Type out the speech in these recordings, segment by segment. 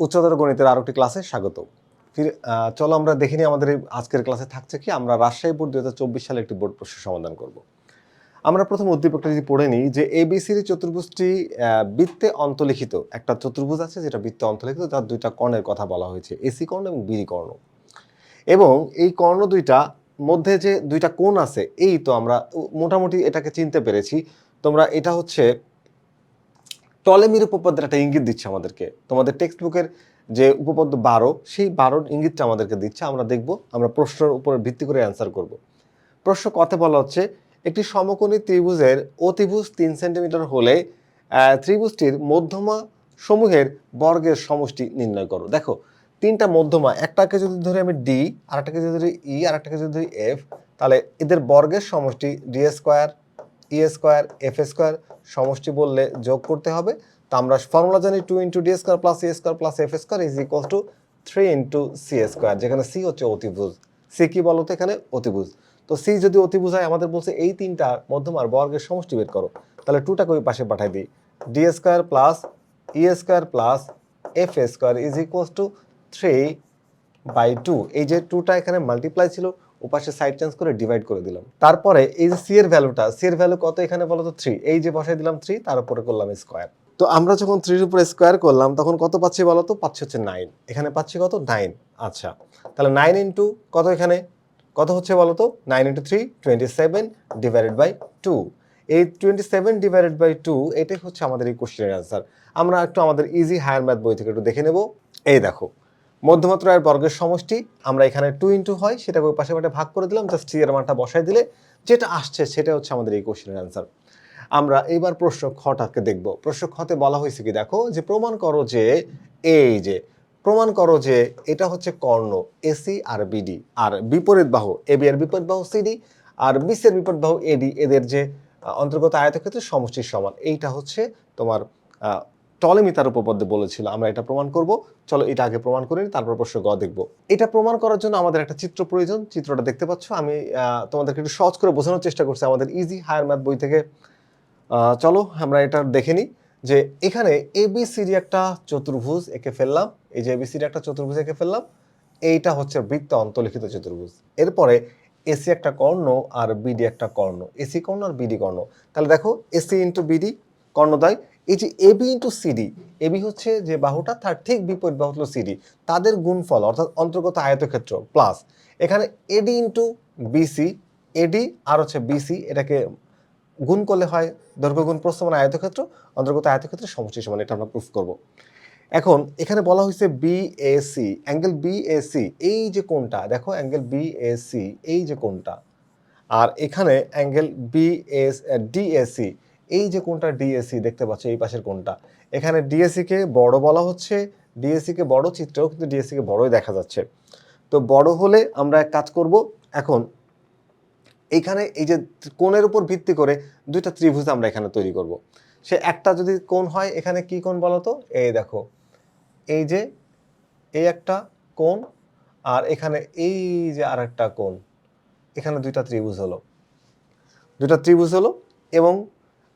উচ্চতর গণিতের আরও একটি ক্লাসে স্বাগত ফির চলো আমরা দেখিনি আমাদের এই আজকের ক্লাসে থাকছে কি, আমরা রাজশাহী বোর্ড দু চব্বিশ সালে একটি বোর্ড প্রশ্ন সমাধান করব। আমরা প্রথম উদ্দীপকটা যদি পড়ে নিই যে এবিসির চতুর্ভুজটি বৃত্তে অন্তলিখিত একটা চতুর্ভুজ আছে যেটা বৃত্তে অন্তলিখিত, যার দুইটা কর্ণের কথা বলা হয়েছে, এসি কর্ণ এবং বিডি কর্ণ। এবং এই কর্ণ দুইটা মধ্যে যে দুইটা কোণ আছে, এই তো আমরা মোটামুটি এটাকে চিনতে পেরেছি। তোমরা এটা হচ্ছে টলেমির উপপাদ্যের একটা ইঙ্গিত দিচ্ছে আমাদেরকে। তোমাদের টেক্সট বুকের যে উপপাদ্য বারো, সেই বারোর ইঙ্গিতটা আমাদেরকে দিচ্ছে। আমরা দেখব, আমরা প্রশ্নের উপরে ভিত্তি করে অ্যান্সার করব। প্রশ্ন কথা বলা হচ্ছে, একটি সমকোণী ত্রিভুজের অতিভুজ তিন সেন্টিমিটার হলে ত্রিভুজটির মধ্যমা সমূহের বর্গের সমষ্টি নির্ণয় করো। দেখো, তিনটা মধ্যমা, একটাকে যদি ধরি আমি ডি আর একটাকে যদি ধরি ই আর একটাকে যদি ধরি এফ তাহলে এদের বর্গের সমষ্টি D square E square F square সমষ্টি বললে যোগ করতে হবে। তো আমরা ফর্মুলা জানি two into D square plus C square plus F square is equal to three into C square যেখানে সি হচ্ছে অতিভুজ। সি কি বলতো এখানে? অতিভুজ। তো সি যদি অতিভুজ হয়, আমাদের বলছে এই তিনটা মধ্যমার বর্গের সমষ্টি বের করো। তাহলে টুটাকে ওই পাশে পাঠাই দিই। D square plus E square plus F square is equal to three by two এই যে টুটা এখানে মাল্টিপ্লাই ছিল ওপাশে সাইড চেঞ্জ করে ডিভাইড করে দিলাম। তারপরে এই যে সি এর ভ্যালুটা সি এর ভ্যালু কত এখানে বলো তো থ্রি এই যে বসাই দিলাম থ্রি তার উপরে করলাম স্কোয়ার তো আমরা যখন থ্রির উপরে স্কোয়ার করলাম, তখন কত পাচ্ছি বলো তো পাচ্ছি হচ্ছে নাইন এখানে পাচ্ছি কত? নাইন আচ্ছা। তাহলে নাইন ইন্টু কত এখানে? কত হচ্ছে বলো তো nine into three twenty seven divided by two এই twenty seven divided by two এটাই হচ্ছে আমাদের এই কোশ্চেনের অ্যান্সার আমরা একটু আমাদের ইজি হায়ার ম্যাথ বই থেকে একটু দেখে নেব। এই দেখো। মধ্যমাত্রার বর্গের সমষ্টি, আমরা এখানে টু ইন্টু হয়, সেটাকে পাশে পাশে ভাগ করে দিলাম জাস্ট সি এর মানটা বসাই দিলে যেটা আসছে সেটা হচ্ছে আমাদের এই কোশ্চেনের অ্যান্সার আমরা এইবার প্রশ্ন খটাকে দেখব। প্রশ্ন খতে বলা হয়েছে কি, দেখো, যে প্রমাণ করো যে এই যে প্রমাণ করো যে এটা হচ্ছে কর্ণ এসি আর বিডি আর বিপরীত বাহু এবি এর বিপরীত বাহু সিডি আর বিসি এর বিপরীত বাহু এডি এদের যে অন্তর্গত আয়তক্ষেত্রের সমষ্টির সমান। এইটা হচ্ছে তোমার টলেমি তার উপপাদ্য বলেছিল, আমরা এটা প্রমাণ করব। চলো এটা আগে প্রমাণ করি তারপর প্রশ্ন গ দেখব। এটা প্রমাণ করার জন্য আমাদের একটা চিত্র প্রয়োজন। চিত্রটা দেখতে পাচ্ছ। আমি তোমাদেরকে একটু সহজ করে বোঝানোর চেষ্টা করছি আমাদের ইজি হায়ার ম্যাথ বই থেকে। চলো আমরা এটা দেখে নিই যে এখানে এবিসিডি একটা চতুর্ভুজ এঁকে ফেললাম। এই যে এবিসিডি একটা চতুর্ভুজ এঁকে ফেললাম। এইটা হচ্ছে বৃত্ত অন্তলিখিত চতুর্ভুজ। এরপরে এসি একটা কর্ণ আর বিডি একটা কর্ণ। এসি কর্ণ আর বিডি কর্ণ। তাহলে দেখো এসি ইন্টু বিডি কর্ণদ্বয়। এই যে এবি ইন্টু সিডি এবি হচ্ছে যে বাহুটা, তার ঠিক বিপরীত বাহু হলো সিডি তাদের গুণফল অর্থাৎ অন্তর্গত আয়তক্ষেত্র প্লাস এখানে এডি ইন্টু বিসি এডি আর হচ্ছে বিসি এটাকে গুণ করলে হয় দৈর্ঘ্য গুণ প্রস্থ মানে আয়তক্ষেত্র, অন্তর্গত আয়তক্ষেত্রের সমষ্টি সমান, এটা আমরা প্রুফ করব। এখন এখানে বলা হয়েছে বিএসি অ্যাঙ্গেল বিএসি এই যে কোনটা দেখো অ্যাঙ্গেল বিএসি এই যে কোনটা আর এখানে angle B S D BS DAC এই যে কোনটা ডিএসি দেখতে পাচ্ছ, এই পাশের কোনটা? এখানে ডিএসি কে বড় বলা হচ্ছে ডিএসি কে বড় চিত্রেও কিন্তু ডিএসি কে বড়ই দেখা যাচ্ছে। তো বড় হলে আমরা এক কাজ করব, এখন এইখানে এই যে কোণের উপর ভিত্তি করে দুইটা ত্রিভুজ আমরা এখানে তৈরি করব। সে একটা যদি কোণ হয়, এখানে কি কোণ বলো তো? এই দেখো, এই যে এই একটা কোণ আর এখানে এই যে আর একটা কোণ, এখানে দুইটা ত্রিভুজ হলো। দুইটা ত্রিভুজ হলো এবং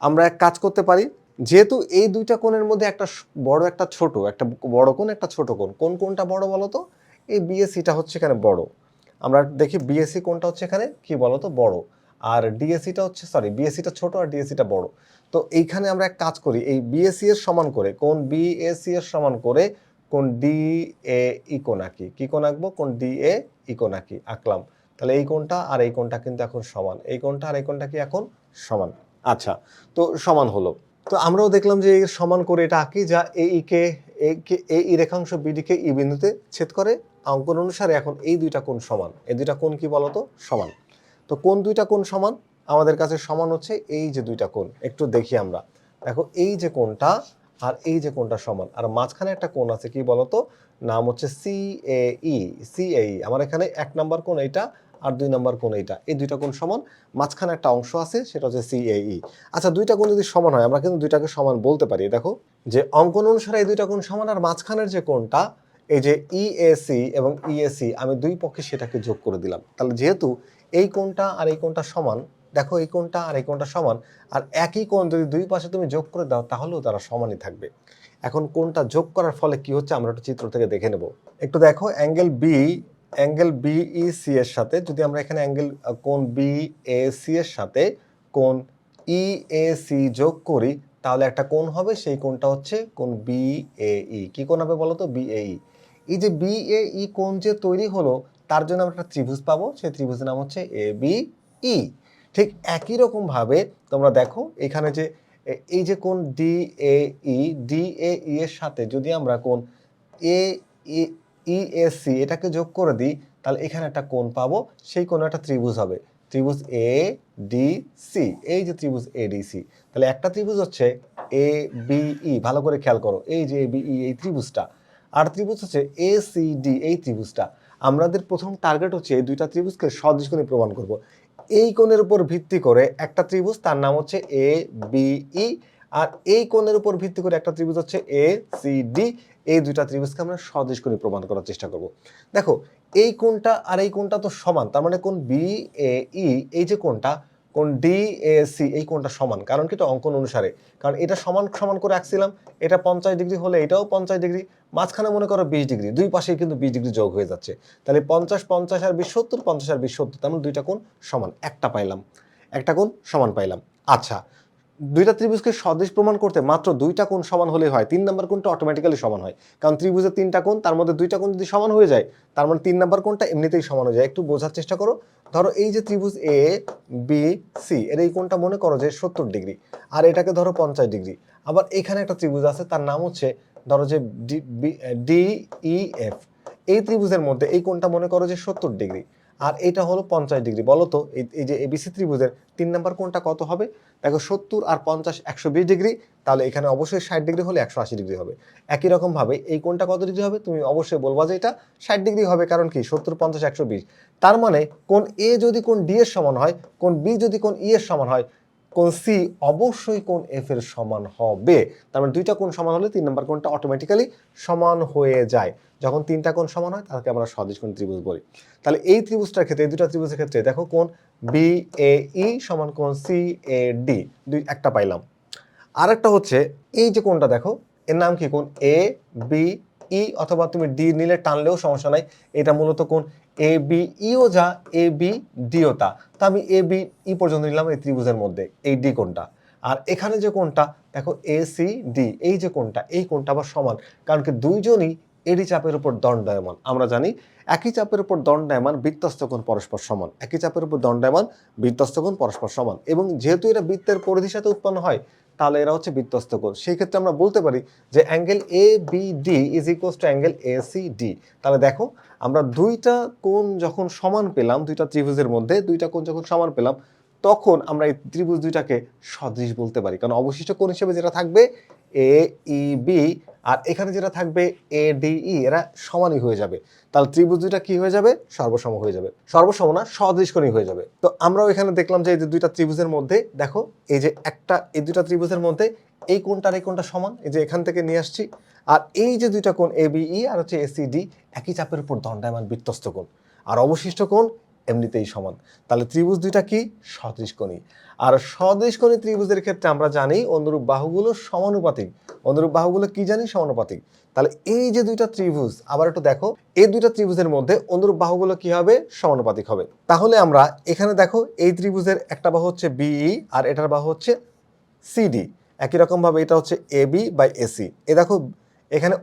আমরা এক কাজ করতে পারি। যেহেতু এই দুইটা কোণের মধ্যে একটা বড় একটা ছোট, একটা বড় কোণ, একটা ছোট কোণ। কোন কোনটা বড় বলো তো এই বিএসসিটা হচ্ছে এখানে বড়। আমরা দেখি বিএসসি কোনটা হচ্ছে এখানে, কি বলো তো বড়। আর ডিএসসিটা হচ্ছে সরি বিএসসিটা ছোট আর ডিএসসিটা বড়। তো এইখানে আমরা এক কাজ করি, এই বিএসসি এর সমান করে কোন বিএসসি এর সমান করে কোন ডি এ ইকোন আঁকি। কি কোণ আঁকবো? কোন ডি এ ইকোন আঁকি, আঁকলাম। তাহলে এই কোণটা আর এই কোণটা কিন্তু এখন সমান। এই কোণটা আর এই কোণটা কি এখন সমান? আচ্ছা তো সমান হলো। তো আমরাও দেখলাম যে সমান করে এটা আঁকি যা এ ই কে এ কে এ ই রেখাংশ বিডিকে ই বিন্দুতে ছেদ করে অঙ্কন অনুসারে এখন এই দুইটা কোণ সমান। এই দুইটা কোণ কি বলতো? সমান। তো কোন দুইটা কোণ সমান? আমাদের কাছে সমান হচ্ছে এই যে দুইটা কোণ। একটু দেখি আমরা। দেখো, এই যে কোণটা আর এই যে কোণটা সমান। আর মাঝখানে একটা কোণ আছে কি বলতো? নাম হচ্ছে সি এ ই সি এ ই আমার এখানে এক নাম্বার কোণ, এইটা আর দুই নাম্বার কোণ এইটা। এই দুইটা কোণ সমান, মাঝখানে একটা অংশ আছে, সেটা হচ্ছে সি এ ই আচ্ছা দুইটা কোণ যদি সমান হয়, আমরা কিন্তু দুইটাকে সমান বলতে পারি। দেখো, যে অঙ্কন অনুসারে এই দুইটা কোণ সমান, আর মাঝখানের যে কোণটা, এই যে ইএসি এবং ইএসি আমি দুই পক্ষে সেটাকে যোগ করে দিলাম। তাহলে যেহেতু এই কোণটা আর এই কোণটা সমান, দেখো এই কোণটা আর এই কোণটা সমান, আর একই কোণ যদি দুই পাশে তুমি যোগ করে দাও, তাহলেও তারা সমানই থাকবে। এখন কোনটা যোগ করার ফলে কি হচ্ছে? আমরা একটু চিত্র থেকে দেখে নেব। একটু দেখো, অ্যাঙ্গেল বি অ্যাঙ্গেল বিইসি এর সাথে, যদি আমরা এখানে অ্যাঙ্গেল কোন বি এ সি এর সাথে কোন ই এ সি যোগ করি, তাহলে একটা কোণ হবে, সেই কোণটা হচ্ছে কোন বি এ ই কি কোণ হবে বলো তো বি এ ই এই যে বি এ ই কোণ যে তৈরি হলো, তার জন্য আমরা একটা ত্রিভুজ পাবো, সেই ত্রিভুজের নাম হচ্ছে এ বি ই ঠিক একই রকম ভাবে তোমরা দেখো, এখানে যে এই যে কোন D A E D A ই এর সাথে যদি আমরা কোন এ ই এস সি এটাকে যোগ করে দিই, তাহলে এখানে একটা কোণ পাবো, সেই কোণ একটা ত্রিভুজ হবে। ত্রিভুজ এ ডি সি এই যে ত্রিভুজ এ ডি সি তাহলে একটা ত্রিভুজ হচ্ছে এ বি ই ভালো করে খেয়াল করো, এই যে এ বি ই এই ত্রিভুজটা। আর ত্রিভুজ হচ্ছে এ সি ডি এই ত্রিভুজটা। আমাদের প্রথম টার্গেট হচ্ছে এই দুইটা ত্রিভুজকে সদৃশগুণে প্রমাণ করব। এই কোণের উপর ভিত্তি করে একটা ত্রিভুজ, তার নাম হচ্ছে এ বি ই আর এই কোণের উপর ভিত্তি করে একটা ত্রিভুজ হচ্ছে এ সি ডি এই দুইটা ত্রিভুজকে আমরা সদৃশ করে প্রমাণ করার চেষ্টা করব। দেখো, এই কোণটা আর এই কোণটা তো সমান, তার মানে কোন বি এ ই এই যে কোণটা কোন ডি এ সি এই কোণটা সমান, কারণ কি? এটা অঙ্কন অনুসারে। কারণ এটা সমান সমান করে আঁকছিলাম, এটা পঞ্চাশ ডিগ্রি হলে এটাও পঞ্চাশ ডিগ্রি, মাঝখানে মনে করো বিশ ডিগ্রি, দুই পাশেই কিন্তু বিশ ডিগ্রি যোগ হয়ে যাচ্ছে। তাহলে পঞ্চাশ পঞ্চাশ আর বিশ সত্তর, পঞ্চাশ আর বিশ সত্তর, তার মানে দুইটা কোণ সমান, একটা পাইলাম, একটা কোণ সমান পাইলাম। আচ্ছা দুইটা ত্রিভুজকে সদৃশ প্রমাণ করতে মাত্র দুইটা কোণ সমান হলে হয়। তিন নম্বর কোণটা অটোমেটিক্যালি সমান হয়। কারণ ত্রিভুজের তিনটা কোণ, তার মধ্যে দুইটা কোণ যদি সমান হয়ে যায়, তার মানে তিন নম্বর কোণটা এমনিতেই সমান হয়ে যায়। একটু বোঝার চেষ্টা করো। ধরো এই যে ত্রিভুজ এ বি সি এর এই কোণটা মনে করো যে সত্তর ডিগ্রি। আর এটাকে ধরো পঞ্চাশ ডিগ্রি। আবার এখানে একটা ত্রিভুজ আছে, তার নাম হচ্ছে, ধরো যে ডি ই এফ এই ত্রিভুজের মধ্যে এই কোণটা মনে করো যে সত্তর ডিগ্রি। আর এটা হলো পঞ্চাশ ডিগ্রি, বলো তো? এই যে এবিসি ত্রিভুজের তিন নম্বর কোনটা কত হবে? দেখো সত্তর আর পঞ্চাশ একশো বিশ ডিগ্রি, তাহলে এখানে অবশ্যই ষাট ডিগ্রি হলে একশো আশি ডিগ্রি হবে। একই রকমভাবে এই কোনটা কত ডিগ্রি হবে? তুমি অবশ্যই বলবা যে এটা ষাট ডিগ্রি হবে, কারণ কি? সত্তর, পঞ্চাশ, একশো বিশ। তার মানে কোন এ যদি কোন ডি এর সমান হয় কোন বি যদি কোন ই এর সমান হয় কোন সি অবশ্যই কোন এফ এর সমান হবে। তার মানে দুইটা কোন সমান হলে তিন নম্বর কোনটা অটোমেটিক্যালি সমান হয়ে যায়। যখন তিনটা কোণ সমান হয়, তাকে আমরা সদৃশ কোণ ত্রিভুজ বলি। তাহলে এই ত্রিভুজটার ক্ষেত্রে, এই দুটো ত্রিভুজের ক্ষেত্রে দেখো কোন বি এ ই সমান কোন সি এ ডি দুই একটা পাইলাম। আরেকটা হচ্ছে, এই যে কোনটা দেখো, এর নাম কি কোন এ বি ই অথবা তুমি ডি নিলে টানলেও সমস্যা নাই। এটা মূলত কোন এ বি ইও যা এ বি ডিও তা। তা আমি এ বি ই পর্যন্ত নিলাম এই ত্রিভুজের মধ্যে, এই ডি কোনটা আর এখানে যে কোনটা দেখো এ সি ডি এই যে কোনটা এই কোনটা আবার সমান, কারণ কি দুইজনই এডি চাপের উপর দণ্ডায়মান। আমরা জানি একই চাপের উপর দণ্ডায়মান, বৃত্তস্থ কোণ পরস্পর সমান। একই চাপের উপর দণ্ডায়মান, বৃত্তস্থ কোণ পরস্পর সমান। এবং যেহেতু এরা বৃত্তের পরিধির সাথে উৎপন্ন হয়, তাহলে এরা হচ্ছে বৃত্তস্থ কোণ। সেই ক্ষেত্রে আমরা বলতে পারি যে angle A B D is equals to angle A C D তাহলে দেখো আমরা দুইটা কোণ যখন সমান পেলাম, দুইটা ত্রিভুজের মধ্যে দুইটা কোণ যখন সমান পেলাম, তখন আমরা এই ত্রিভুজ দুইটাকে সদৃশ বলতে পারি। কারণ অবশিষ্ট কোণ হিসেবে যেটা থাকবে এ ই বি আর এখানে যেটা থাকবে এ ডি ই এরা সমানই হয়ে যাবে। তাহলে ত্রিভুজ দুইটা কি হয়ে যাবে? সর্বসম হয়ে যাবে। সর্বসম না সদৃশকোণী হয়ে যাবে। তো আমরাও এখানে দেখলাম যে এই যে দুইটা ত্রিভুজের মধ্যে, দেখো, এই যে একটা, এই দুইটা ত্রিভুজের মধ্যে এই কোণটা আর এই কোনটা সমান, এই যে এখান থেকে নিয়ে আসছি আর এই যে দুইটা কোণ এ বি ই আর হচ্ছে এসিডি একই চাপের উপর দণ্ডায়মান বৃত্তস্থ কোণ। আর অবশিষ্ট কোণ এমনিতেই সমান। তাহলে ত্রিভুজ দুইটা কি? সদৃশ সদৃশকোণী আর সদৃশ সদৃশকোণী ত্রিভুজের ক্ষেত্রে আমরা জানি অনুরূপ বাহুগুলো সমানুপাতিক। অনুরূপ বাহুগুলো কি জানি? সমানুপাতিক। তাহলে এই যে দুইটা ত্রিভুজ, আবার একটু দেখো, এই দুইটা ত্রিভুজের মধ্যে অনুরূপ বাহুগুলো কি হবে? সমানুপাতিক হবে। তাহলে আমরা এখানে দেখো, এই ত্রিভুজের একটা বাহু হচ্ছে বিই আর এটার বাহু হচ্ছে সিডি একই রকমভাবে এটা হচ্ছে এবি বাই এসি এ দেখো এখানে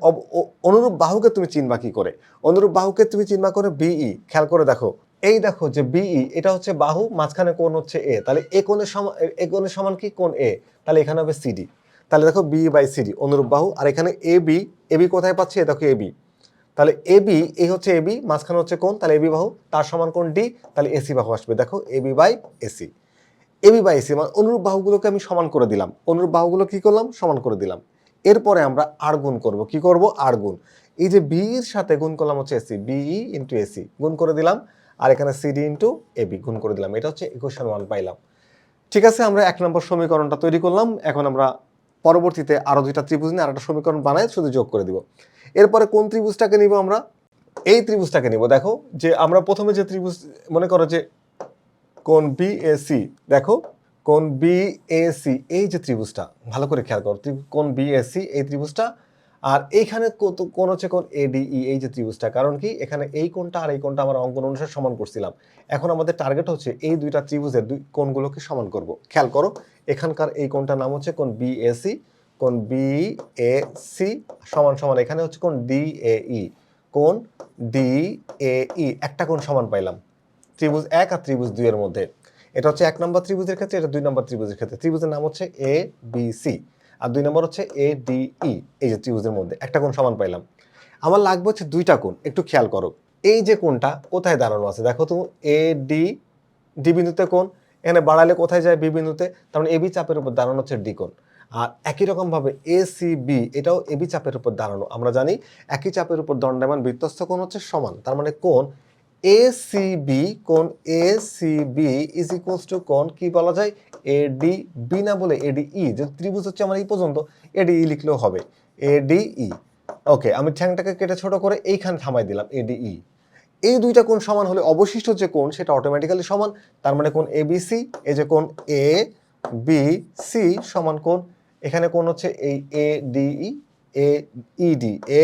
অনুরূপ বাহুকে তুমি চিনবা কি করে? অনুরূপ বাহুকে তুমি চিনবা করে বিই খেয়াল করে দেখো। এই দেখো যে বিই এটা হচ্ছে বাহু, মাঝখানে কোণ হচ্ছে এ তাহলে এ কোণের সমান এ কোণের সমান কি? কোণ এ তাহলে এখানে হবে সিডি তাহলে দেখো বি বাই সিডি অনুরূপ বাহু। আর এখানে এ বি এ বি কোথায় পাচ্ছি? এ দেখো এ বি তাহলে এ বি এই হচ্ছে এ বি মাঝখানে হচ্ছে কোন তাহলে এ বি বাহু, তার সমান কোন ডি তাহলে এসি বাহু আসবে। দেখো A B by AC A B by AC মানে অনুরূপ বাহুগুলোকে আমি সমান করে দিলাম। অনুরূপ বাহুগুলো কি করলাম? সমান করে দিলাম। এরপরে আমরা আর গুণ করব। কি করব? আর গুণ। এই যে বি এর সাথে গুণ করলাম হচ্ছে এসি বিই ইন্টু এসি গুণ করে দিলাম। আর এখানে সিডি ইন্টু এবি গুণ করে দিলাম। এটা হচ্ছে ইকুয়েশন ওয়ান পাইলাম। ঠিক আছে, আমরা এক নম্বর সমীকরণটা তৈরি করলাম। এখন আমরা পরবর্তীতে আরও দুইটা ত্রিভুজ নিয়ে আর একটা সমীকরণ বানাই, শুধু যোগ করে দিব। এরপরে কোন ত্রিভুজটাকে নিব আমরা? এই ত্রিভুজটাকে নিব। দেখো যে আমরা প্রথমে যে ত্রিভুজ মনে করো যে কোন বিএসি দেখো কোন বিএসি এই যে ত্রিভুজটা, ভালো করে খেয়াল করো কোন বিএসি এই ত্রিভুজটা, আর এইখানে কত, কোন হচ্ছে কোন এডিই এই যে ত্রিভুজটা, কারণ কি, এখানে এই কোনটা আর এই কোনটা আমরা অঙ্কন অনুসারে সমান করছিলাম। এখন আমাদের টার্গেট হচ্ছে এই দুইটা ত্রিভুজের দুই কোনগুলোকে সমান করব। খেয়াল করো, এখানকার এই কোণটার নাম হচ্ছে কোন বিএসি কোন বিএসি সমান সমান এখানে হচ্ছে কোন ডিএই কোন ডিএই একটা কোন সমান পাইলাম। ত্রিভুজ এক আর ত্রিভুজ দুইয়ের মধ্যে। এটা হচ্ছে এক নম্বর ত্রিভুজের ক্ষেত্রে, এটা দুই নম্বর ত্রিভুজের ক্ষেত্রে। ত্রিভুজের নাম হচ্ছে এ বি সি আর দুই নম্বর হচ্ছে এ ডি ই এই যে ত্রিভুজের মধ্যে। একটা কোণ সমান পাইলাম। আমার লাগবে হচ্ছে দুইটা কোণ। একটু খেয়াল করো। এই যে কোণটা কোথায় দাঁড়ানো আছে? দেখো তো এ ডি ডি বিন্দুতে কোণ, এখানে বাড়ালে কোথায় যায় বি বিন্দুতে? তার মানে এবি চাপের উপর দাঁড়ানো হচ্ছে ডি কোণ। আর একই রকমভাবে এ সি বি এটাও এবি চাপের উপর দাঁড়ানো। আমরা জানি একই চাপের উপর দণ্ডায়মান বৃত্তস্থ কোণ হচ্ছে সমান। তার মানে কোণ এ সি বি কোণ A C B is equals to কোণ কি বলা যায়? এ ডি বি না বলে এডি ই যে ত্রিভুজ হচ্ছে আমার এই পর্যন্ত এডি ই লিখলেও হবে। এডি ই ওকে আমি ঠ্যাংটাকে কেটে ছোট করে এইখানে থামাই দিলাম এডি ই এই দুইটা কোণ সমান হলে অবশিষ্ট যে কোণ, সেটা অটোমেটিক্যালি সমান, তার মানে কোণ এ বি সি এই যে কোণ এ বি সি সমান কোণ, এখানে কোণ হচ্ছে এই A D E A ED A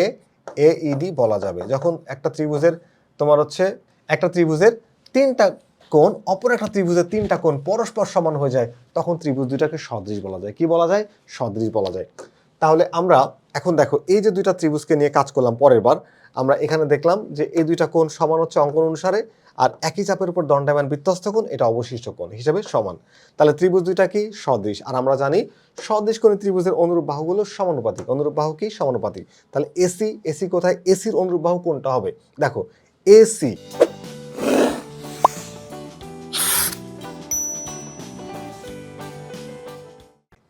A ED বলা যাবে। যখন একটা ত্রিভুজের তোমার হচ্ছে একটা ত্রিভুজের তিনটা কোণ, অপর একটা ত্রিভুজের তিনটা কোণ পরস্পর সমান হয়ে যায়, তখন ত্রিভুজ দুইটাকে সদৃশ বলা যায়। কি বলা যায়? সদৃশ বলা যায়। তাহলে আমরা এখন দেখো, এই যে দুইটা ত্রিভুজকে নিয়ে কাজ করলাম পরের বার, আমরা এখানে দেখলাম যে এই দুইটা কোণ সমান হচ্ছে অঙ্কন অনুসারে, আর একই চাপের উপর দণ্ডায়মান বৃত্তস্থ কোণ, এটা অবশিষ্ট কোণ হিসেবে সমান। তাহলে ত্রিভুজ দুইটা কি? সদৃশ। আর আমরা জানি সদৃশ কোণী ত্রিভুজের অনুরূপ বাহুগুলো সমানুপাতিক। অনুরূপ বাহু কি? সমানুপাতিক। তাহলে এসি এসি কোথায়? এসির অনুরূপ বাহু কোনটা হবে? দেখো এসি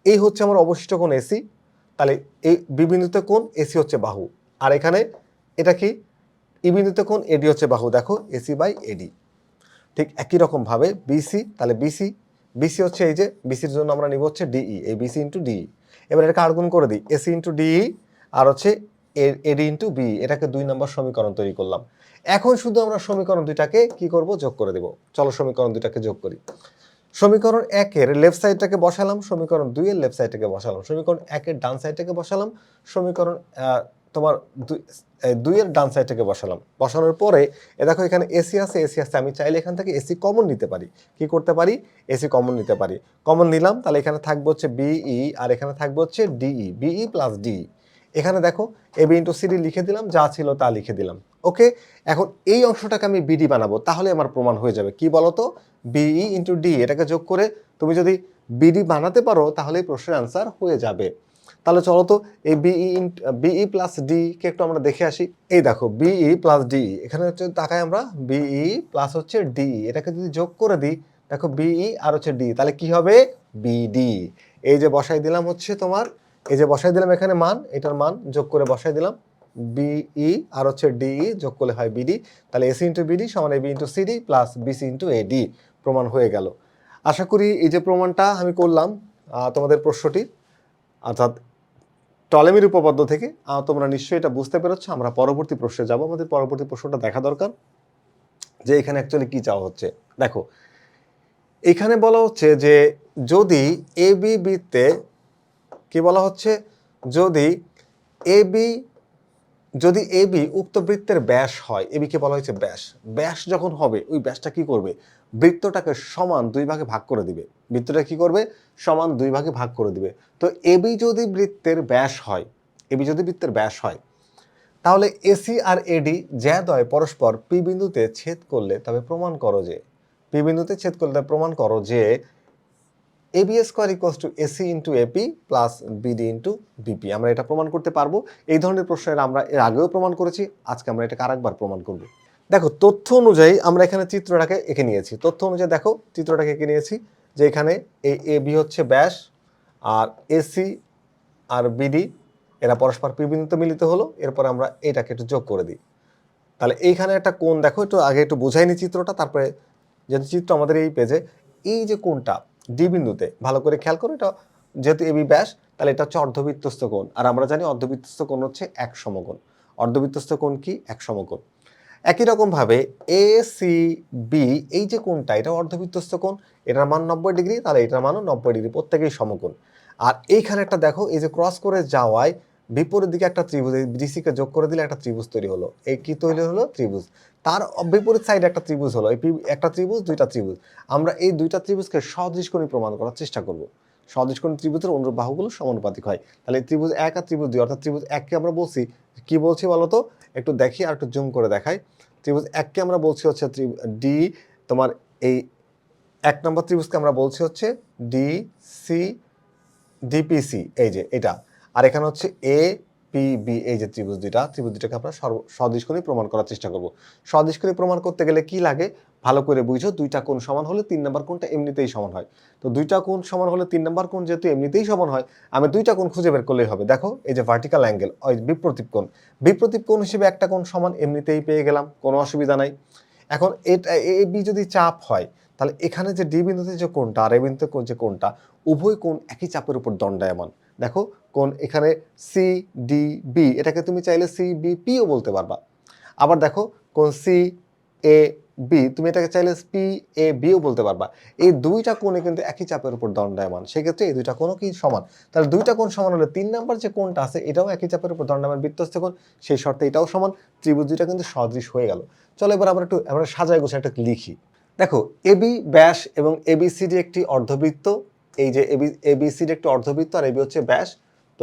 এই হচ্ছে আমার অবশিষ্ট কোণ এসি তাহলে এই বি বিন্দুতে কোণ এসি হচ্ছে বাহু। আর এখানে এটা কি? ই বিন্দুতে কোণ এডি হচ্ছে বাহু। দেখো এসি বাই এডি ঠিক একই রকমভাবে বিসি তাহলে বিসি বিসি হচ্ছে এই যে বিসির জন্য আমরা নিব হচ্ছে ডিই এই বিসি ইন্টু ডিই এবার এটাকে আর গুণ করে দিই। এসি ইন্টু ডিই আর হচ্ছে এডি ইন্টু বি এটাকে দুই নম্বর সমীকরণ তৈরি করলাম। এখন শুধু আমরা সমীকরণ দুইটাকে কি করব? যোগ করে দেব। চলো সমীকরণ দুইটাকে যোগ করি। সমীকরণ একের লেফট সাইডটাকে বসালাম, সমীকরণ দুইয়ের লেফট সাইডটাকে বসালাম, সমীকরণ একের ডান সাইডটাকে বসালাম, সমীকরণ তোমার দুইয়ের ডান সাইডটাকে বসালাম। বসানোর পরে, এ দেখো এখানে এসি আছে এসি আছে, আমি চাইলে এখান থেকে এসি কমন নিতে পারি। কি করতে পারি? এসি কমন নিতে পারি। কমন নিলাম, তাহলে এখানে থাকবে হচ্ছে বিই আর এখানে থাকবে হচ্ছে ডিই বিই প্লাস ডিই এখানে দেখো এ বি ইন্টু সিডি লিখে দিলাম, যা ছিল তা লিখে দিলাম। ওকে এখন এই অংশটাকে আমি বিডি বানাবো, তাহলে আমার প্রমাণ হয়ে যাবে। কি বলতো বিই ইন্টু ডি এটাকে যোগ করে তুমি যদি বিডি বানাতে পারো, তাহলে এই প্রশ্নের আনসার হয়ে যাবে। তাহলে চলো তো, এই বিই বিই প্লাস ডি কে একটু আমরা দেখে আসি। এই দেখো বিই প্লাস ডি এখানে হচ্ছে তাকায় আমরা বিই প্লাস হচ্ছে ডি এটাকে যদি যোগ করে দিই, দেখো বিই আর হচ্ছে ডি তাহলে কি হবে? বিডি এই যে বসাই দিলাম হচ্ছে তোমার এই যে বসাই দিলাম এখানে মান, এটার মান যোগ করে বসাই দিলাম। বিই আর হচ্ছে ডিই যোগ করলে হয় বিডি তাহলে এসি ইন্টু বিডি সমান AB into CD plus BC into AD প্রমাণ হয়ে গেল। আশা করি এই যে প্রমাণটা আমি করলাম তোমাদের প্রশ্নটি, অর্থাৎ টলেমির উপপাদ্য থেকে তোমরা নিশ্চয়ই এটা বুঝতে পেরেছ, আমরা পরবর্তী প্রশ্নে যাব, আমাদের পরবর্তী প্রশ্নটা দেখা দরকার, যে এখানে অ্যাকচুয়ালি কি চাওয়া হচ্ছে। দেখো, এখানে বলা হচ্ছে যে যদি এ বি বৃত্তে কি বলা হচ্ছে? যদি এ বি, যদি এ বি উক্ত বৃত্তের ব্যাস হয়, এ বিকে বলা হয়েছে ব্যাস। ব্যাস যখন হবে, ওই ব্যাসটা কি করবে? বৃত্তটাকে সমান দুই ভাগে ভাগ করে দিবে। বৃত্তটা কি করবে? সমান দুই ভাগে ভাগ করে দিবে। তো এবি যদি বৃত্তের ব্যাস হয় এবি যদি বৃত্তের ব্যাস হয়, তাহলে এসি আর এডি জ্যাদয় পরস্পর পি বিন্দুতে ছেদ করলে তবে প্রমাণ করো যে, পি বিন্দুতে ছেদ করলে প্রমাণ করো যে AB square equals to AC into AP plus BD into BP আমরা এটা প্রমাণ করতে পারব। এই ধরনের প্রশ্নের আমরা এর আগেও প্রমাণ করেছি। আজকে আমরা এটাকে আরেকবার প্রমাণ করব। দেখো, তথ্য অনুযায়ী আমরা এখানে চিত্রটাকে এঁকে নিয়েছি। তথ্য অনুযায়ী দেখো, চিত্রটাকে এঁকে নিয়েছি যে এখানে এই এ বি হচ্ছে ব্যাস, আর এসি আর বিডি এরা পরস্পর পি বিন্দুতে মিলিত হলো। এরপর আমরা এটাকে একটু যোগ করে দিই। তাহলে এইখানে একটা কোণ দেখো, একটু আগে একটু বোঝাইনি চিত্রটা। তারপরে যেহেতু চিত্র আমাদের এই পেজে, এই যে কোণটা ডি বিন্দুতে। ভালো করে খেয়াল করো, এটা যেহেতু এবি ব্যাস, তাহলে এটা হচ্ছে অর্ধবৃত্তস্থ কোণ। আর আমরা জানি অর্ধবৃত্তস্থ কোণ হচ্ছে এক সমকোণ। অর্ধবৃত্তস্থ কোণ কি? এক সমকোণ। একই রকমভাবে এ সি বি এই যে কোণটা এটা অর্ধবৃত্তস্থ কোণ, এটার মান নব্বই ডিগ্রি, তাহলে এটার মানও নব্বই ডিগ্রি, প্রত্যেকেই সমকোণ। আর এইখানে একটা দেখো, এই যে ক্রস করে যাওয়ায় বিপরীত দিকে একটা ত্রিভুজ, এই ডিসিকে যোগ করে দিলে একটা ত্রিভুজ তৈরি হলো। এই কি তৈরি হলো? ত্রিভুজ। তার বিপরীত সাইডে একটা ত্রিভুজ হলো। এই একটা ত্রিভুজ, দুইটা ত্রিভুজ। আমরা এই দুইটা ত্রিভুজকে সদৃশকোণী প্রমাণ করার চেষ্টা করব। সদৃশকোণী ত্রিভুজের অনুরূপ বাহুগুলো সমানুপাতিক হয়। তাহলে ত্রিভুজ এক আর ত্রিভুজ দুই, অর্থাৎ ত্রিভুজ এককে আমরা বলছি, কি বলছি বলতো? একটু দেখি আর একটু জুম করে দেখাই। ত্রিভুজ এককে আমরা বলছি হচ্ছে ডি তোমার এই এক নম্বর ত্রিভুজকে আমরা বলছি হচ্ছে ডি সি ডিপিসি এই যে, এটা। আর এখানে হচ্ছে এ পি বি এই যে ত্রিভুজ দুইটা, ত্রিভুজ দুইটাকে আমরা সর্ব সদৃশকোণী প্রমাণ করার চেষ্টা করব। করে প্রমাণ করতে গেলে কি লাগে? ভালো করে বুঝো, দুইটা কোণ সমান হলে তিন নম্বর কোণটা এমনিতেই সমান হয়। তো দুইটা কোণ সমান হলে তিন নম্বর কোণ যেহেতু এমনিতেই সমান হয়, আমি দুইটা কোণ খুঁজে বের করলেই হবে। দেখো, এই যে ভার্টিক্যাল অ্যাঙ্গেল ওই বিপ্রতীপ কোণ। বিপ্রতীপ কোণ হিসেবে একটা কোণ সমান এমনিতেই পেয়ে গেলাম, কোনো অসুবিধা নাই। এখন এটা এ, বি যদি চাপ হয়, তাহলে এখানে যে ডি বিন্দুতে যে কোণটা আর এ বিন্দুতে যে কোণটা, উভয় কোণ একই চাপের উপর দণ্ডায়মান। দেখো কোণ এখানে সি ডি বি এটাকে তুমি চাইলে সি বি পিও বলতে পারবা। আবার দেখো, কোন সি এ বি তুমি এটাকে চাইলে পি এ বিও বলতে পারবা। এই দুইটা কোণে কিন্তু একই চাপের উপর দণ্ডায়মান। সেক্ষেত্রে এই দুইটা কোণও কি সমান? তাহলে দুইটা কোণ সমান হলে তিন নাম্বার যে কোণটা আছে, এটাও একই চাপের উপর দণ্ডায়মান বৃত্তস্থ কোণ, সেই শর্তে এটাও সমান। ত্রিভুজ দুইটা কিন্তু সদৃশ হয়ে গেল। চলো এবার আমরা একটু, আমরা সাজায় গোছায় একটা লিখি। দেখো এবি ব্যাস এবং এবিসিডি একটি অর্ধবৃত্ত। এই যে এবি এবিসিডি একটি অর্ধবৃত্ত আর এবি হচ্ছে ব্যাস।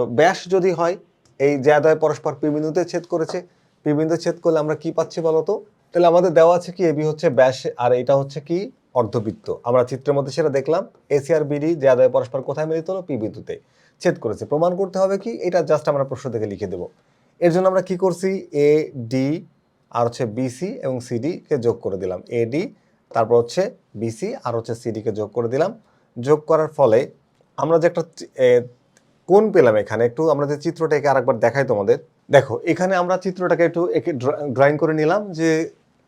তো ব্যাস যদি হয়, এই জ্যাদয় পরস্পর পি বিন্দুতে ছেদ করেছে পি বিন্দুতে ছেদ করলে আমরা কি পাচ্ছি বলতো? তাহলে আমাদের দেওয়া আছে কি এবি হচ্ছে ব্যাস, আর এটা হচ্ছে কি, অর্ধবৃত্ত। আমরা চিত্রের মধ্যে সেটা দেখলাম এসি আর বিডি জ্যাদয় পরস্পর কোথায় মিলিত হলো? পি বিন্দুতে ছেদ করেছে। প্রমাণ করতে হবে কি, এটা জাস্ট আমরা প্রশ্ন থেকে লিখে দেবো। এর জন্য আমরা কি করছি? এ ডি, আর হচ্ছে বিসি এবং সিডি কে যোগ করে দিলাম। এডি তারপর হচ্ছে বিসি আর হচ্ছে সিডি কে যোগ করে দিলাম। যোগ করার ফলে আমরা যে একটা কোণ পেলাম এখানে? একটু আমরা যে চিত্রটাকে আরেকবার দেখাই তোমাদের। দেখো, এখানে আমরা চিত্রটাকে একটু একে ড্রয়িং করে নিলাম যে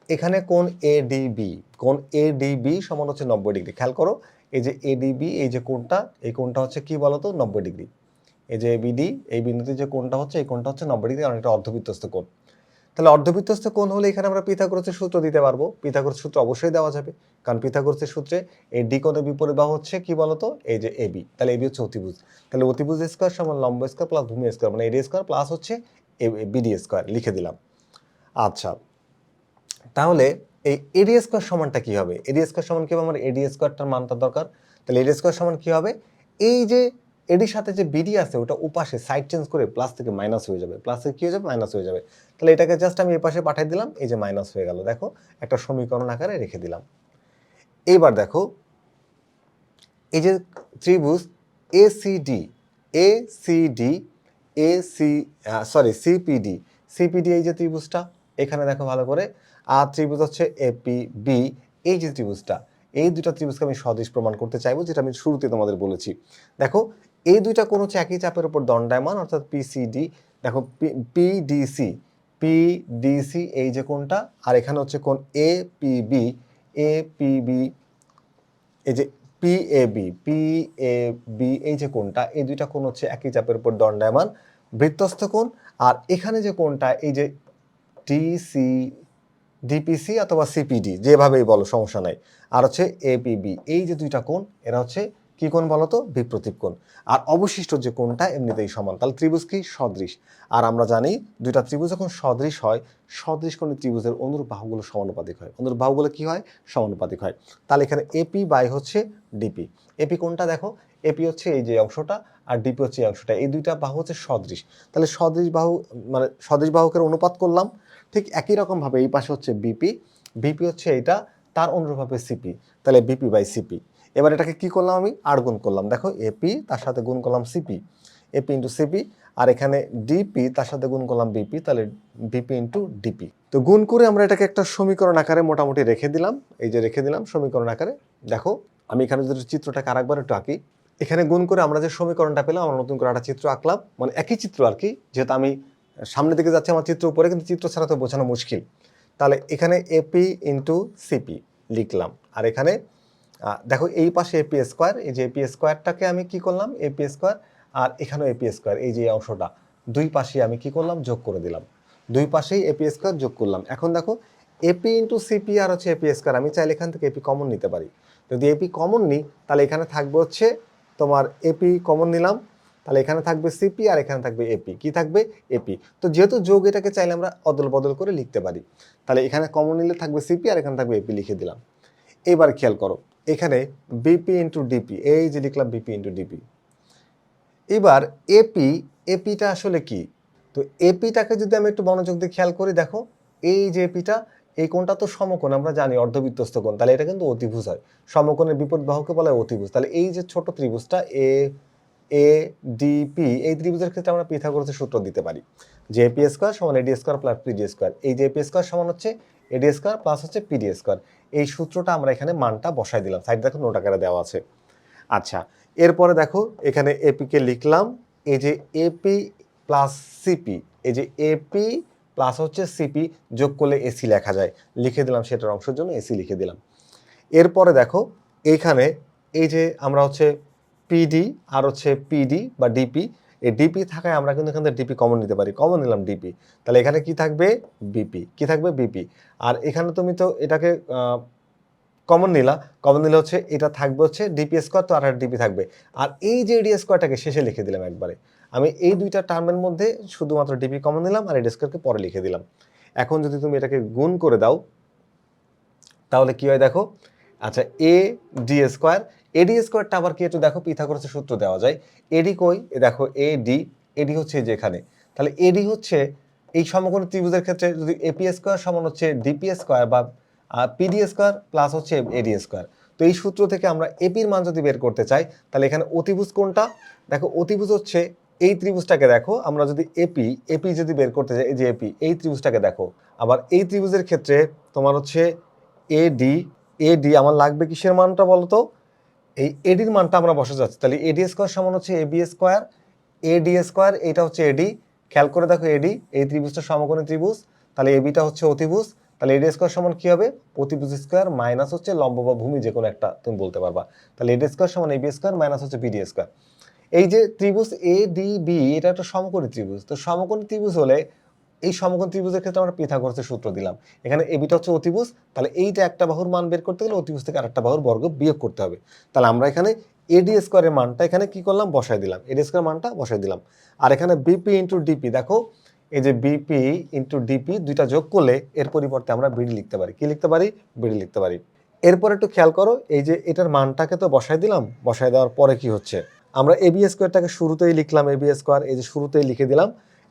এখানে কোণ এডিবি কোন এডিবি সমান হচ্ছে নব্বই ডিগ্রি। খেয়াল করো, এই যে এডিবি এই যে কোনটা এই কোনটা হচ্ছে কি বলতো? নব্বই ডিগ্রি। এই যে এবিডি এই বিন্দুতে যে কোনটা হচ্ছে, এই কোনটা হচ্ছে নব্বই ডিগ্রি, অনেকটা এটা অর্ধবৃত্তস্থ কোণ। তাহলে অর্ধবৃত্তস্থ কোণ হলে এখানে আমরা পিথাগোরাসের সূত্র দিতে পারব। পিথাগোরাস সূত্র অবশ্যই দেওয়া যাবে। কারণ পিথাগোরাসের সূত্রে এই ডি কোণের বিপরীত বাহু হচ্ছে কি বলতো? এই যে এবি তাহলে এবি হচ্ছে অতিভুজ। তাহলে অতিভুজ স্কোয়ার সমান লম্ব স্কোয়ার প্লাস ভূমি স্কোয়ার মানে এডি স্কোয়ার প্লাস হচ্ছে বিডি স্কোয়ার লিখে দিলাম। আচ্ছা তাহলে এই এডি স্কোয়ার সমানটা কি হবে? এডি স্কোয়ার সমান কি হবে? আমার এডি স্কোয়ারটার মানটা দরকার। তাহলে এডি স্কোয়ার সমান কি হবে? এই যে এডির সাথে যে বিডি আছে, ওটা উপাশে সাইড চেঞ্জ করে প্লাস থেকে মাইনাস হয়ে যাবে। প্লাস থেকে কি হয়ে যাবে? মাইনাস হয়ে যাবে। তাহলে এটাকে জাস্ট আমি এপাশে পাশে পাঠিয়ে দিলাম, এই যে মাইনাস হয়ে গেল। দেখো, একটা সমীকরণ আকারে রেখে দিলাম। এইবার দেখো, এই যে ত্রিভুজ A C D A C D A C sorry CPD CPD এই যে ত্রিভুজটা, এখানে দেখো ভালো করে। আর ত্রিভুজ হচ্ছে এপি বি এই যে ত্রিভুজটা, এই দুটা ত্রিভুজকে আমি সদৃশ প্রমাণ করতে চাইব, যেটা আমি শুরুতে তোমাদের বলেছি। দেখো এই দুইটা কোন একই চাপের উপর দণ্ডায়মান, অর্থাৎ পিসিডি দেখো পিডিসি পিডিসি এই যে কোনটা, আর এখানে হচ্ছে কোন এ পিবি এ পিবি এই যে P A B P A B এই যে কোনটা, এই দুইটা কোন হচ্ছে একই চাপের উপর দণ্ডায়মান, বৃত্তস্থ কোণ, আর এখানে যে কোনটা, এই যে ডিসি ডিপিসি অথবা সিপিডি যেভাবেই বলো, সমস্যা নাই, আর হচ্ছে এপিবি এই যে দুইটা কোণ, এরা হচ্ছে কি কোণ বলো তো? বিপ্রতীপ কোণ। আর অবশিষ্ট যে কোণটা, এমনিতেই সমান। তাহলে ত্রিভুজ কি? সদৃশ। আর আমরা জানি দুইটা ত্রিভুজ যখন সদৃশ হয়, সদৃশ কোণের ত্রিভুজের অনুরূপ বাহুগুলো সমানুপাতিক হয়। অনুরূপ বাহুগুলো কি হয়? সমানুপাতিক হয়। তাহলে এখানে এপি বাই হচ্ছে ডিপি এপি কোনটা দেখো এপি হচ্ছে এই যে অংশটা, আর ডিপি হচ্ছে এই অংশটা। এই দুইটা বাহু হচ্ছে সদৃশ। তাহলে সদৃশ বাহু মানে সদৃশ বাহুকের অনুপাত করলাম। ঠিক একই রকমভাবে এই পাশে হচ্ছে বিপি বিপি হচ্ছে এইটা, তার অনুরূপভাবে সিপি তাহলে বিপি বাই সিপি এবার এটাকে কি করলাম আমি? আর গুণ করলাম। দেখো এপি তার সাথে গুণ করলাম সিপি এপি ইন্টু সিপি আর এখানে ডিপি তার সাথে গুণ করলাম বিপি তাহলে বিপি ইন্টু ডিপি তো গুণ করে আমরা এটাকে একটা সমীকরণ আকারে মোটামুটি রেখে দিলাম। এই যে রেখে দিলাম সমীকরণ আকারে। দেখো, আমি এখানে যদি চিত্রটাকে আরেকবার একটু আঁকি। এখানে গুণ করে আমরা যে সমীকরণটা পেলাম, আমরা নতুন করে একটা চিত্র আঁকলাম। মানে একই চিত্র আর কি, যেহেতু আমি সামনের দিকে যাচ্ছি, আমার চিত্র উপরে, কিন্তু চিত্র ছাড়া তো বোঝানো মুশকিল। তাহলে এখানে এপি ইন্টু সিপি লিখলাম। আর এখানে দেখো এই পাশে এপি স্কোয়ার এই যে এপি স্কোয়ারটাকে আমি কি করলাম এপি স্কোয়ার আর এখানেও এপি স্কোয়ার এই যে অংশটা দুই পাশে আমি কি করলাম যোগ করে দিলাম দুই পাশেই এপি স্কোয়ার যোগ করলাম এখন দেখো এপি ইন্টু সিপি আর হচ্ছে এপি স্কোয়ার আমি চাইলে এখান থেকে এপি কমন নিতে পারি যদি এপি কমন নিই তাহলে এখানে থাকবে হচ্ছে তোমার এপি কমন নিলাম তাহলে এখানে থাকবে সিপি আর এখানে থাকবে এপি কি থাকবে এপি তো যেহেতু যোগ এটাকে চাইলে আমরা অদল বদল করে লিখতে পারি তাহলে এখানে কমন নিলে থাকবে সিপি আর এখানে থাকবে এপি লিখে দিলাম এবার খেয়াল করো এখানে বিপি ইন্টু ডিপি এই যে লিখলাম বিপি ইন্টু ডিপি এবার এপি এপিটা আসলে কি? তো এপিটাকে যদি আমি একটু মনোযোগ দিয়ে খেয়াল করি, দেখো, এই যে এপিটা এই কোণটা তো সমকোণ, আমরা জানি অর্ধবৃত্তস্থ কোণ, তাহলে এটা কিন্তু অতিভুজ হয়। সমকোণের বিপরীত বাহুকে বলা হয় অতিভুজ। তাহলে এই যে ছোট ত্রিভুজটা এ এ ডিপি এই ত্রিভুজের ক্ষেত্রে আমরা পিথাগোরাসের সূত্র দিতে পারি। যে এপি স্কোয়ার সমান AD square plus PD square এই যে এপি স্কোয়ার সমান হচ্ছে এডি স্কোয়ার প্লাস হচ্ছে পিডি স্কোয়ার এই সূত্রটা আমরা এখানে মানটা বসাই দিলাম। সাইড দেখো, নোট আকারে দেওয়া আছে। আচ্ছা এরপরে দেখো, এখানে এপিকে লিখলাম। এই যে এপি প্লাস সিপি এই যে এপি প্লাস হচ্ছে সিপি যোগ করলে এসি লেখা যায়। লিখে দিলাম সেটার অংশের জন্য এসি লিখে দিলাম। এরপরে দেখো এইখানে এই যে আমরা হচ্ছে পিডি আর হচ্ছে পিডি বা ডিপি এই ডিপি থাকায় আমরা কিন্তু এখান থেকে ডিপি কমন নিতে পারি। কমন নিলাম ডিপি তাহলে এখানে কি থাকবে? বিপি কি থাকবে? বিপি আর এখানে তুমি তো এটাকে কমন নিলা। কমন নিলে হচ্ছে এটা থাকবে হচ্ছে ডিপি স্কোয়ার তো আর ডিপি থাকবে। আর এই যে এডি স্কোয়ারটাকে শেষে লিখে দিলাম একবারে। আমি এই দুইটা টার্মের মধ্যে শুধুমাত্র ডিপি কমন নিলাম আর এডি স্কোয়ারকে পরে লিখে দিলাম। এখন যদি তুমি এটাকে গুণ করে দাও, তাহলে কি হয় দেখো? আচ্ছা এ ডি স্কোয়ার এডি স্কোয়ারটা আবার কি একটু দেখো, পিথাগোরাসের সূত্র দেওয়া যায়। এডি কই? দেখো এ ডি এডি হচ্ছে এই যে এখানে। তাহলে এডি হচ্ছে এই সমকোণ ত্রিভুজের ক্ষেত্রে যদি এপি স্কোয়ার সমান হচ্ছে ডিপি স্কোয়ার বা পিডি স্কোয়ার প্লাস হচ্ছে এডি স্কোয়ার তো এই সূত্র থেকে আমরা এপির মান যদি বের করতে চাই, তাহলে এখানে অতিভুজ কোনটা? দেখো, অতিভুজ হচ্ছে এই ত্রিভুজটাকে দেখো, আমরা যদি এপি এপি যদি বের করতে চাই, এই যে এপি এই ত্রিভুজটাকে দেখো। আবার এই ত্রিভুজের ক্ষেত্রে তোমার হচ্ছে এডি এডি আমার লাগবে কিসের মানটা বলো তো এই এডির মানটা আমরা বসে যাচ্ছি। তাহলে এডি স্কোয়ার সমান হচ্ছে এবি স্কোয়ার এডি স্কোয়ার এটা হচ্ছে এডি খেয়াল করে দেখো এডি এই ত্রিভুজটা সমকোণী ত্রিভুজ, তাহলে এবিটা হচ্ছে অতিভুজ, তাহলে এডি স্কোয়ার সমান কি হবে? অতিভুজ স্কোয়ার মাইনাস হচ্ছে লম্ব বা ভূমি যে কোনো একটা, তুমি বলতে পারবা। তাহলে এডি স্কোয়ার সমান এবি স্কোয়ার মাইনাস হচ্ছে বিডি স্কোয়ার এই যে ত্রিভুজ এ ডি বি এটা একটা সমকোণী ত্রিভুজ, তো সমকোণী ত্রিভুজ হলে এই সমকোণ ত্রিভুজের ক্ষেত্রে আমরা পিথাগোরাসের সূত্র দিলাম। এখানে এবিটা হচ্ছে অতিভুজ, তাহলে এইটা একটা বাহুর মান বের করতে গেলে অতিভুজ থেকে আরেকটা বাহুর বর্গ বিয়োগ করতে হবে। তাহলে আমরা এখানে এডি স্কোয়ারের মানটা এখানে কি করলাম? বসাই দিলাম। এডি স্কোয়ার মানটা বসাই দিলাম। আর এখানে বিপি ইন্টু ডিপি দেখো, এই যে বিপি ইন্টু ডিপি দুইটা যোগ করলে এর পরিবর্তে আমরা বিডি লিখতে পারি। কি লিখতে পারি? বিডি লিখতে পারি। এরপর একটু খেয়াল করো, এই যে এটার মানটাকে তো বসাই দিলাম বসাই দেওয়ার পরে কি হচ্ছে? আমরা এবি স্কোয়ারটাকে শুরুতেই লিখলাম এবি স্কোয়ার এই যে শুরুতেই লিখে দিলাম।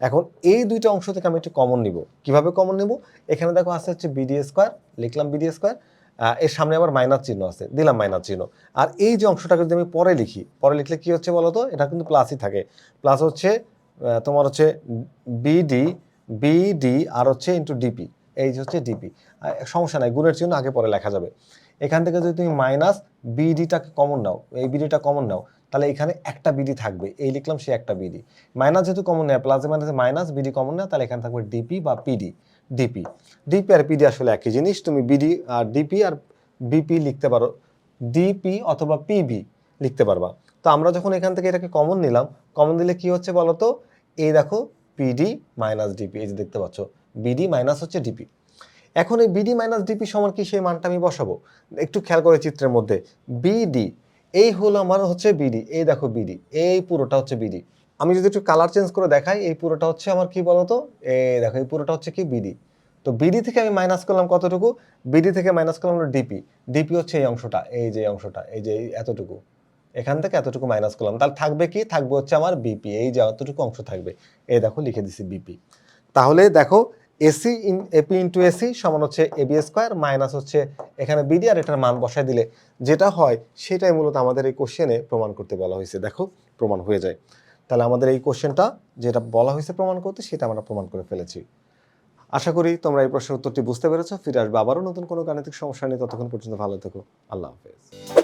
এখন এই দুইটা অংশ থেকে আমি একটু কমন নিব। কীভাবে কমন নেব? এখানে দেখো আছে হচ্ছে বিডি স্কোয়ার লিখলাম বিডি স্কোয়ার এর সামনে আবার মাইনাস চিহ্ন আছে, দিলাম মাইনাস চিহ্ন। আর এই যে অংশটাকে যদি আমি পরে লিখি, পরে লিখলে কি হচ্ছে বলো তো এটা কিন্তু প্লাসই থাকে। প্লাস হচ্ছে তোমার হচ্ছে বিডি বিডি আর হচ্ছে ইন্টু ডিপি এই যে হচ্ছে ডিপি সমস্যা নাই, গুণের চিহ্ন আগে পরে লেখা যাবে। এখান থেকে যদি তুমি মাইনাস বিডিটাকে কমন নাও, এই বিডিটা কমন নাও তাহলে এখানে একটা বিডি থাকবে। এই লিখলাম সে একটা বিডি মাইনাস যেহেতু কমন নেয় প্লাস মাইনাসে মাইনাস বিডি কমন নেয় তাহলে এখানে থাকবে ডিপি বা পিডি ডিপি ডিপি আর পিডি আসলে একই জিনিস, তুমি বিডি আর ডিপি আর বিপি লিখতে পারো। ডিপি অথবা পিবি লিখতে পারবা। তো আমরা যখন এখান থেকে এটাকে কমন নিলাম কমন দিলে কি হচ্ছে বলো তো এই দেখো পিডি মাইনাস ডিপি এই যে দেখতে পাচ্ছ বিডি মাইনাস হচ্ছে ডিপি এখন এই বিডি মাইনাস ডিপি সমান কি সেই মানটা আমি বসাবো? একটু খেয়াল করে চিত্রের মধ্যে। বিডি এই হলো আমার হচ্ছে বিডি, এই দেখো বিডি, এই পুরোটা হচ্ছে বিডি। আমি যদি একটু কালার চেঞ্জ করে দেখাই, এই পুরোটা হচ্ছে আমার কি বলতো? এই দেখো, এই পুরোটা হচ্ছে কি বিডি। তো বিডি থেকে আমি মাইনাস করলাম কতটুকু? বিডি থেকে মাইনাস করলাম ডিপি। ডিপি হচ্ছে এই অংশটা, এই যে অংশটা, এই যে এতটুকু। এখান থেকে এতটুকু মাইনাস করলাম। তাহলে থাকবে কি? থাকবে হচ্ছে আমার বিপি, এই যে এতটুকু অংশ থাকবে। এই দেখো, লিখে দিছি বিপি। তাহলে দেখো AC in AP into AC সমান হচ্ছে এবি স্কোয়ার মাইনাস হচ্ছে এখানে বিডি আর এটার মান বসায় দিলে যেটা হয় সেটাই মূলত আমাদের এই কোশ্চেনে প্রমাণ করতে বলা হয়েছে। দেখো, প্রমাণ হয়ে যায়। তাহলে আমাদের এই কোশ্চেনটা যেটা বলা হয়েছে প্রমাণ করতে সেটা আমরা প্রমাণ করে ফেলেছি। আশা করি তোমরা এই প্রশ্নের উত্তরটি বুঝতে পেরেছ। ফিরে আসবে আবারও নতুন কোনো গাণিতিক সমস্যা নিয়ে। ততক্ষণ পর্যন্ত ভালো থেকো। আল্লাহ হাফেজ।